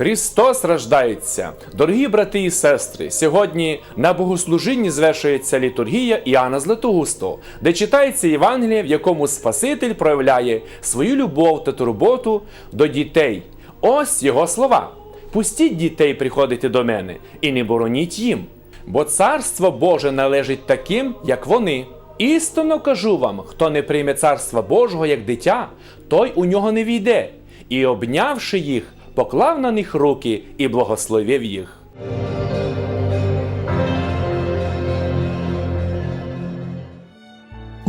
Христос рождається! Дорогі брати і сестри! Сьогодні на богослужінні звершується літургія Іоанна Златоустого, де читається Євангеліє, в якому Спаситель проявляє свою любов та турботу до дітей. Ось його слова: Пустіть дітей приходити до мене і не бороніть їм, бо царство Боже належить таким, як вони. Істинно кажу вам, хто не прийме царства Божого як дитя, той у нього не війде, і обнявши їх, поклав на них руки і благословив їх.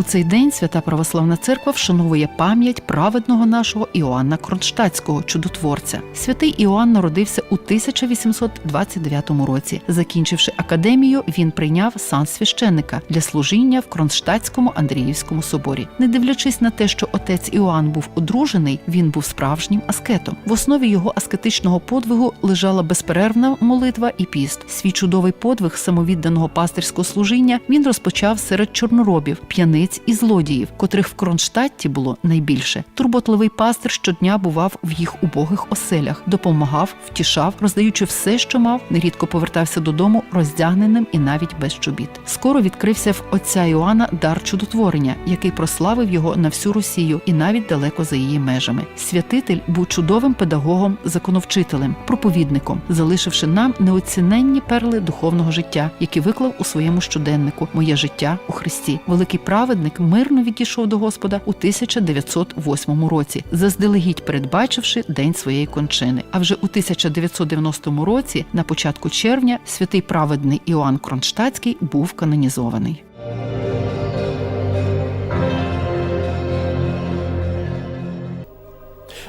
У цей день свята православна церква вшановує пам'ять праведного нашого Іоанна Кронштадтського чудотворця. Святий Іоанн народився у 1829 році. Закінчивши академію, він прийняв сан священника для служіння в Кронштадтському Андріївському соборі. Не дивлячись на те, що отець Іоанн був одружений, він був справжнім аскетом. В основі його аскетичного подвигу лежала безперервна молитва і піст. Свій чудовий подвиг самовідданого пастирського служіння він розпочав серед чорноробів, п'яниць і злодіїв, котрих в Кронштадті було найбільше. Турботливий пастир щодня бував в їх убогих оселях, допомагав, втішав, роздаючи все, що мав, нерідко повертався додому роздягненим і навіть без чобіт. Скоро відкрився в отця Іоанна дар чудотворення, який прославив його на всю Росію і навіть далеко за її межами. Святитель був чудовим педагогом, законовчителем, проповідником, залишивши нам неоціненні перли духовного життя, які виклав у своєму щоденнику Моє життя у Христі. Великий праведник мирно відійшов до Господа у 1908 році, заздалегідь передбачивши день своєї кончини. А вже у 1990 році, на початку червня, святий праведний Іоанн Кронштадтський був канонізований.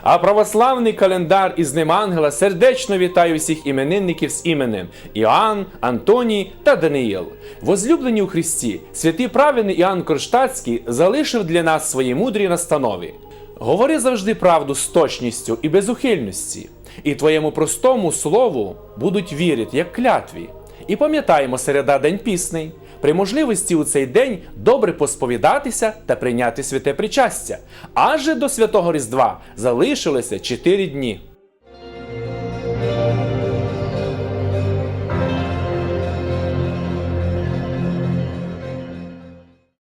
А православний календар із ним ангела сердечно вітає всіх іменинників з іменем Іоанн, Антоній та Даниїл. Возлюблені у Христі, святий праведний Іоанн Кронштадтський залишив для нас свої мудрі настанови. Говори завжди правду з точністю і безухильності, і твоєму простому слову будуть вірити, як клятві. І пам'ятаємо середа день пісний. При можливості у цей день добре посповідатися та прийняти святе причастя. Адже до святого Різдва залишилося 4 дні.